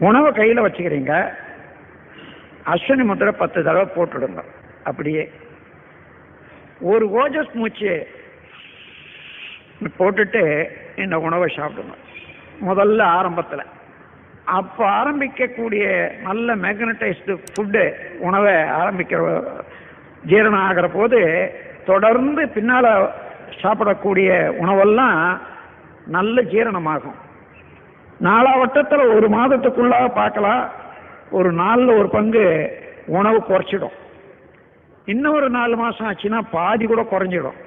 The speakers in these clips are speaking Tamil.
உணவை கையில் வச்சுக்கிறீங்க. அஸ்வினி முத்திரை பத்து தடவை போட்டுடுங்க. அப்படியே. ஒரு ஓஜஸ் மூச்சு போட்டுட்டு இந்த உணவை சாப்பிடுங்க. முதல்ல ஆரம்பத்தில். அப்போ ஆரம்பிக்கக்கூடிய நல்ல மேக்னடைஸ்டு ஃபுட்டு உணவை ஆரம்பிக்கிற ஜீரணம் ஆகிற போது தொடர்ந்து பின்னால் சாப்பிடக்கூடிய உணவெல்லாம் நல்ல ஜீரணமாகும். நாலாவட்டத்தில் ஒரு மாதத்துக்குள்ளாக பார்க்கலாம் ஒரு நாளில் ஒரு பங்கு உணவு குறைச்சிடும். இன்னும் ஒரு நாலு மாதம் ஆச்சுன்னா பாதி கூட குறைஞ்சிடும்.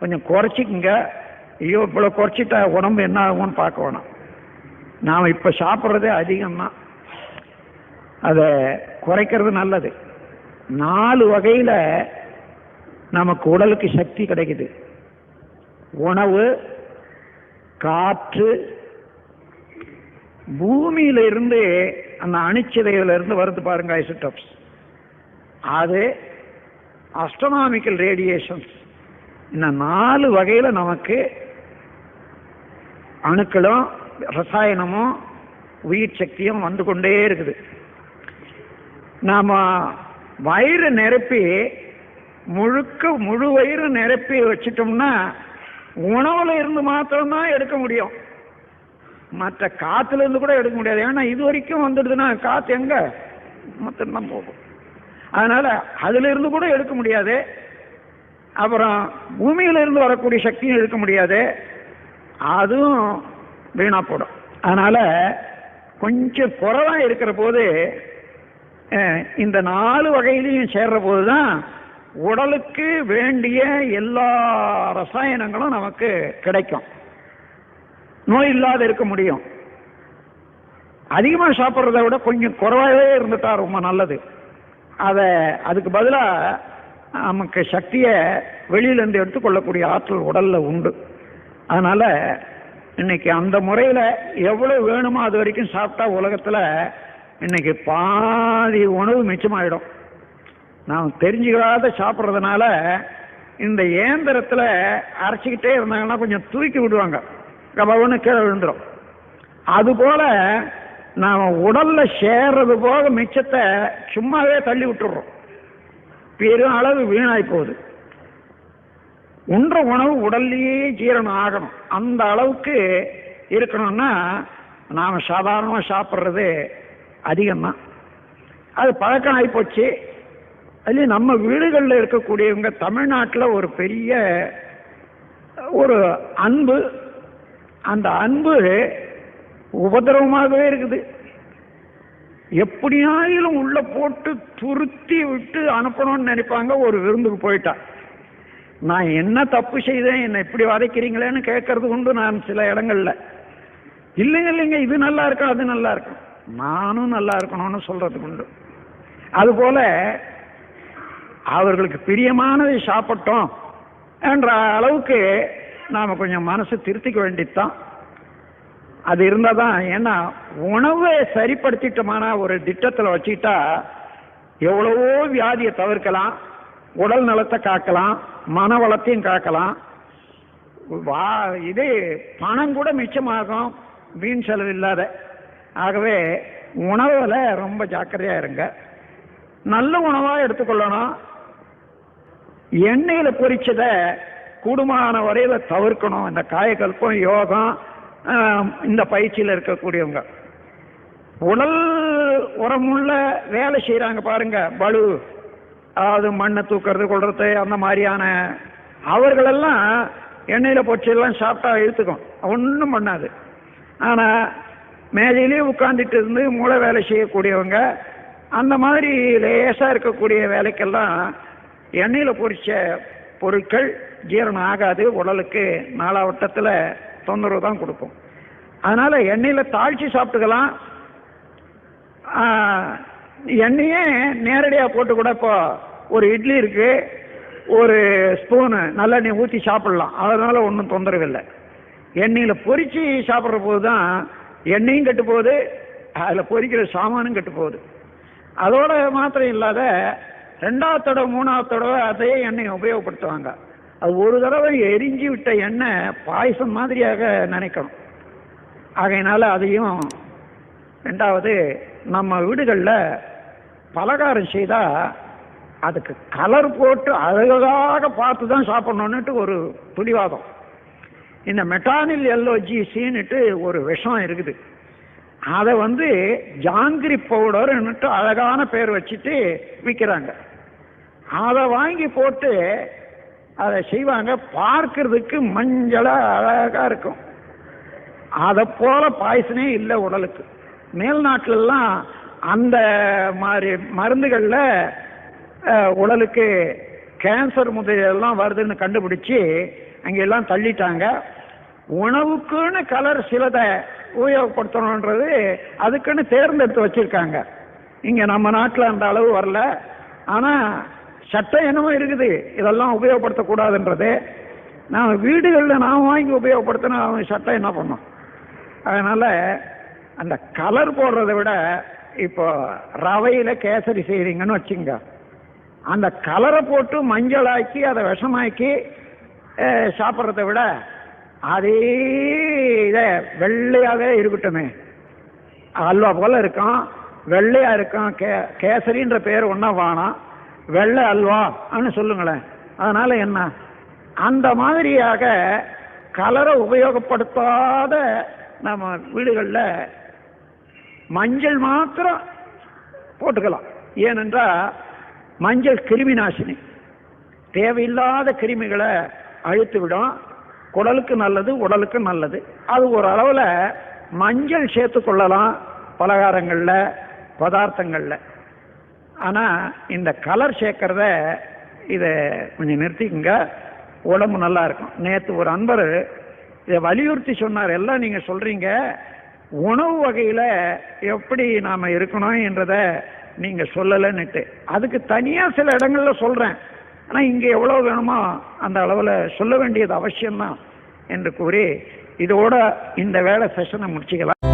கொஞ்சம் குறைச்சிக்குங்க. ஐயோ இவ்வளோ குறைச்சிட்டா உடம்பு என்ன ஆகும்னு பார்க்க வேணாம். நாம் இப்போ சாப்பிட்றதே அதிகம்தான். அதை குறைக்கிறது நல்லது. நாலு வகையில் நமக்கு உடலுக்கு சக்தி கிடைக்குது. உணவு காற்று பூமியில இருந்து அந்த அணுச்சிதையில இருந்து வருது பாருங்க ஐசோடோப்ஸ். அது அஸ்ட்ரனாமிக்கல் ரேடியேஷன்ஸ் இந்த நாலு வகையில நமக்கு அணுக்களும் ரசாயனமும் உயிர் சக்தியும் வந்து கொண்டே இருக்குது. நாம வயிறு நிரப்பி முழுக்க முழு வயிறு நிரப்பி வச்சிட்டோம்னா உணவுல இருந்து மாத்திரம்தான் எடுக்க முடியும். மற்ற காத்துல இருந்து கூட எடுக்க முடியாது. ஏன்னா இது வரைக்கும் வந்துடுதுன்னா காத்து எங்க? மொத்தம்தான் போகும். அதனால அதுல இருந்து கூட எடுக்க முடியாது. அப்புறம் பூமியில இருந்து வரக்கூடிய சக்தியும் எடுக்க முடியாது. அதுவும் வீணா போடும். அதனால கொஞ்சம் குறவா இருக்கிற போது இந்த நாலு வகையிலையும் சேர்ற போதுதான் உடலுக்கு வேண்டிய எல்லா ரசாயனங்களும் நமக்கு கிடைக்கும். நோய் இல்லாத இருக்க முடியும். அதிகமாக சாப்பிட்றத விட கொஞ்சம் குறைவாகவே இருந்துட்டா ரொம்ப நல்லது. அதை அதுக்கு பதிலாக நமக்கு சக்தியை வெளியிலேருந்து எடுத்துக்கொள்ளக்கூடிய ஆற்றல் உடலில் உண்டு. அதனால் இன்னைக்கு அந்த முறையில் எவ்வளோ வேணுமோ அது வரைக்கும் சாப்பிட்டா உலகத்தில் இன்னைக்கு பாதி உணவு மிச்சமாயிடும். நாம் தெரிஞ்சுக்காத சாப்பிட்றதுனால இந்த இயந்திரத்தில் அரைச்சிக்கிட்டே இருந்தாங்கன்னா கொஞ்சம் தூக்கி விடுவாங்க. கபவன்னு கீழே விழுந்துடும் அதுபோல நாம் உடல்ல சேர்றது போக மிச்சத்தை சும்மாவே தள்ளி விட்டுடுறோம் பெரும் அளவு வீணாய் போகுது. உண்ற உணவு உடல்லையே ஜீரணம் ஆகணும். அந்த அளவுக்கு இருக்கணும்னா நாம் சாதாரணமாக சாப்பிட்றது அதிகம்தான். அது பழக்கம் ஆகிப்போச்சு அதுலேயும் நம்ம வீடுகளில் இருக்கக்கூடியவங்க தமிழ்நாட்டில் ஒரு பெரிய ஒரு அன்பு அந்த அன்பு உபதிரவமாகவே இருக்குது. எப்படியாயிலும் உள்ள போட்டு துருத்தி விட்டு அனுப்பணும்னு நினைப்பாங்க ஒரு விருந்துக்கு போயிட்டா. நான் என்ன தப்பு செய்தேன் என்னை இப்படி வதைக்கிறீங்களேன்னு கேட்கறது உண்டு நான் சில இடங்கள்ல. இல்லைங்க இல்லைங்க இது நல்லா இருக்கும் அது நல்லா இருக்கும். நானும் நல்லா இருக்கணும்னு சொல்றதுக்கு உண்டு. அதுபோல அவர்களுக்கு பிரியமானதை சாப்பிட்டோம் என்ற அளவுக்கு நாம கொஞ்சம் மனசு திருத்திக்க வேண்டியதுதான் அது இருந்தால் தான் ஏன்னா உணவை சரிப்படுத்திட்டோமானா ஒரு திட்டத்தில் வச்சுக்கிட்டா எவ்வளவோ வியாதியை தவிர்க்கலாம் உடல் நலத்தை காக்கலாம் மன வளத்தையும் காக்கலாம். வா இது பணம் கூட மிச்சமாகும் வீண் செலவு இல்லாத. ஆகவே உணவில் ரொம்ப ஜாக்கிரதையா இருங்க. நல்ல உணவா எடுத்துக்கொள்ளணும். எண்ணெயில் பொறிச்சதை கூடுமான வரையில தவிர்க்கணும். இந்த காயக்கல்பம் யோகம் இந்த பயிற்சியில் இருக்கக்கூடியவங்க. உடல் உரமுள்ள வேலை செய்யறாங்க பாருங்க. பலு அதாவது மண்ணை தூக்கிறது கொள்றது அந்த மாதிரியான அவர்களெல்லாம் எண்ணெயில் பொச்செல்லாம் சாப்பிட்டா இழுத்துக்கும். ஒன்றும் பண்ணாது. ஆனால் மேஜையிலேயே உட்காந்துட்டு இருந்து மூளை வேலை செய்யக்கூடியவங்க அந்த மாதிரி லேசாக இருக்கக்கூடிய வேலைக்கெல்லாம் எண்ணெயில் பொறிச்ச பொருட்கள் ஜீரணம் ஆகாது உடலுக்கு நாலாவட்டத்தில் தொந்தரவு தான் கொடுக்கும். அதனால் எண்ணெயில் தாழ்ச்சி சாப்பிட்டுக்கலாம். எண்ணெயே நேரடியாக போட்டு கூட இப்போ ஒரு இட்லி இருக்கு ஒரு ஸ்பூனு நல்லெண்ணெய் ஊற்றி சாப்பிடலாம். அதனால் ஒன்றும் தொந்தரவு இல்லை. எண்ணெயில் பொறிச்சு சாப்பிட்ற போது தான் எண்ணெயும் கெட்டு போகுது அதில் பொரிக்கிற சாமானும் கெட்டு போகுது. அதோட மாத்திரம் இல்லாத ரெண்டாவது தடவை மூணாவது தடவை அதே எண்ணெயை உபயோகப்படுத்துவாங்க. அது ஒரு தடவை எரிஞ்சு விட்ட எண்ணெய் பாயசம் மாதிரியாக நினைக்கணும். ஆகையினால அதையும் ரெண்டாவது நம்ம வீடுகளில் பலகாரம் செய்தால் அதுக்கு கலர் போட்டு அழகாக பார்த்து தான் சாப்பிட்ணுன்னுட்டு ஒரு பிடிவாதம். இந்த மெட்டானில் எல்லோஜிசின்னுட்டு ஒரு விஷம் இருக்குது. அதை வந்து ஜாங்கிரி பவுடர்ன்னுட்டு அழகான பேர் வச்சுட்டு விற்கிறாங்க அதை வாங்கி போட்டு அதை செய்வாங்க பார்க்கறதுக்கு மஞ்சளா அழகா இருக்கும். அதை போல பாய்சனே இல்லை உடலுக்கு. மேல்நாட்டிலலாம் அந்த மாதிரி மருந்துகளில் உடலுக்கு கேன்சர் முதலியெல்லாம் வருதுன்னு கண்டுபிடிச்சி அங்கெல்லாம் தள்ளிட்டாங்க. உணவுக்குன்னு கலர் சிலதை உபயோகப்படுத்தணுன்றது அதுக்குன்னு தேர்ந்தெடுத்து வச்சிருக்காங்க. இங்கே நம்ம நாட்டில் அந்த அளவு வரல. ஆனால் சட்டம் என்னமோ இருக்குது. இதெல்லாம் உபயோகப்படுத்தக்கூடாதுன்றது. நான் வீடுகளில் நான் வாங்கி உபயோகப்படுத்தினா அவன் சட்டம் என்ன பண்ணும்? அதனால் அந்த கலர் போடுறதை விட இப்போ ரவையில் கேசரி செய்கிறீங்கன்னு வச்சுங்க அந்த கலரை போட்டு மஞ்சளாக்கி அதை விஷமாக்கி சாப்பிட்றத விட அதே இதை வெள்ளையாகவே இருக்கட்டுமே. அல்வா போல் இருக்கும். வெள்ளையாக இருக்கும். கே கேசரின்ற பேர் ஒன்றா வானாம் வெள்ளை அல்வா அப்படின்னு சொல்லுங்களேன். அதனால என்ன? அந்த மாதிரியாக கலரை உபயோகப்படுத்தாத நம்ம வீடுகளில் மஞ்சள் மாத்திரம் போட்டுக்கலாம். ஏனென்றால் மஞ்சள் கிருமி நாசினி. தேவையில்லாத கிருமிகளை அழித்து விடும். குடலுக்கு நல்லது உடலுக்கு நல்லது. அது ஒரு அளவில் மஞ்சள் சேர்த்து கொள்ளலாம் பலகாரங்களில் பதார்த்தங்களில். ஆனால் இந்த கலர் சேர்க்கறத இதை கொஞ்சம் நிறுத்திக்கங்க. உடம்பு நல்லா இருக்கும். நேற்று ஒரு அன்பர் இதை வலியுறுத்தி சொன்னார். எல்லாம் நீங்கள் சொல்கிறீங்க உணவு வகையில் எப்படி நாம் இருக்கணும் என்றதை நீங்கள் சொல்லலைன்னுட்டு. அதுக்கு தனியாக சில இடங்களில் சொல்கிறேன் ஆனால் இங்கே எவ்வளோ வேணுமோ அந்த அளவில் சொல்ல வேண்டியது அவசியம்தான் என்று கூறி இதோட இந்த வேலை செஷனை முடிச்சுக்கலாம்.